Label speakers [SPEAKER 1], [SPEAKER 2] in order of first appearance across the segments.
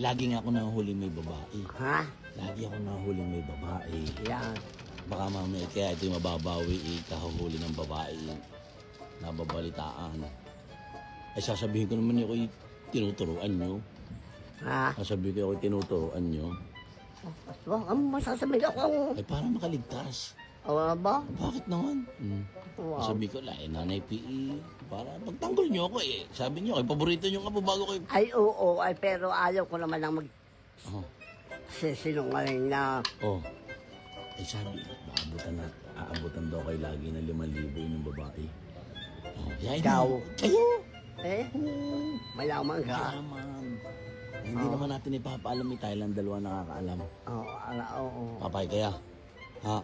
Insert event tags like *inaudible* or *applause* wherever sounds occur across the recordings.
[SPEAKER 1] Lagi nga ako nahuli may babae.
[SPEAKER 2] Ha?
[SPEAKER 1] Lagi ako nahuli may babae.
[SPEAKER 2] Yan.
[SPEAKER 1] Baka mamaya kaya ito yung mababawi eh, kahuhuli ng babae. Nababalitaan. Ay sasabihin ko naman ako tinuturuan nyo.
[SPEAKER 2] Ha?
[SPEAKER 1] Sasabihin ko ako tinuturuan nyo.
[SPEAKER 2] Wag ang masasabihin ako.
[SPEAKER 1] Ay para makaligtas.
[SPEAKER 2] O ba?
[SPEAKER 1] Bakit naman? Hmm.
[SPEAKER 2] Wow.
[SPEAKER 1] Sabi ko, la, eh, nanay PE. Para pagtanggol nyo ako eh. Sabi nyo, ay paborito nyo nga po bago kayo.
[SPEAKER 2] Ay, oo, ay, pero ayaw ko naman ang
[SPEAKER 1] Oh.
[SPEAKER 2] magsisinungaling na
[SPEAKER 1] Oh. Eh sabi, maabutan na, aabutan daw kay lagi na 5,000 yung babae. Oh, yain
[SPEAKER 2] Ikaw?
[SPEAKER 1] Kayo?
[SPEAKER 2] eh, mayaman ka.
[SPEAKER 1] Yaman. Hindi
[SPEAKER 2] Oh.
[SPEAKER 1] naman natin ipapaalam ni Thailand, dalawa nakakaalam.
[SPEAKER 2] Oo, ala, oo.
[SPEAKER 1] Papay kaya? Ha?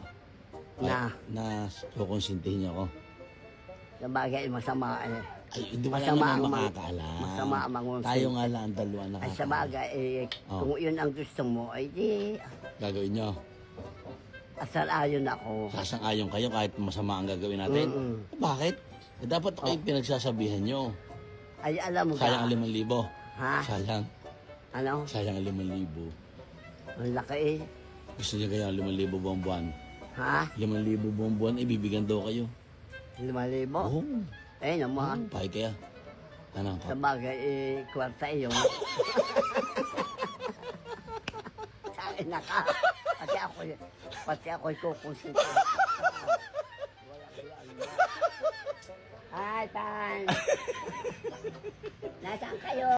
[SPEAKER 2] Na.
[SPEAKER 1] Na kukonsintihin niyo ako.
[SPEAKER 2] Sa bagay, masama eh.
[SPEAKER 1] Ay, hindi wala
[SPEAKER 2] Masama
[SPEAKER 1] naman makakaalam.
[SPEAKER 2] masama ang mga-
[SPEAKER 1] Tayo nga lang ang dalawa
[SPEAKER 2] Ay,
[SPEAKER 1] nakakaalam.
[SPEAKER 2] sa bagay, eh,
[SPEAKER 1] Oh.
[SPEAKER 2] kung yun ang gusto mo, ay di,
[SPEAKER 1] Gagawin niyo.
[SPEAKER 2] asal ayon ako.
[SPEAKER 1] Sasang-ayon kayo kahit masama ang gagawin natin.
[SPEAKER 2] Mm-mm.
[SPEAKER 1] Bakit? Eh, dapat kayo pinagsasabihan nyo.
[SPEAKER 2] Ay, alam mo
[SPEAKER 1] Sayang ang
[SPEAKER 2] ka.
[SPEAKER 1] 5,000.
[SPEAKER 2] Ha?
[SPEAKER 1] Sayang.
[SPEAKER 2] Ano?
[SPEAKER 1] Sayang ang 5,000.
[SPEAKER 2] Ang laki eh.
[SPEAKER 1] Gusto niyo kaya ang 5,000 buong buwan?
[SPEAKER 2] Ha?
[SPEAKER 1] 5,000 buong buwan, ibibigyan daw kayo.
[SPEAKER 2] Lima libo?
[SPEAKER 1] Oo.
[SPEAKER 2] Eh naman.
[SPEAKER 1] Pahay kaya. Ano
[SPEAKER 2] Sa
[SPEAKER 1] ka?
[SPEAKER 2] bagay, eh, kwarta iyo. *laughs* Sa akin na ka. Pati ako, pati ako kukusito. *laughs* Hi, Tan.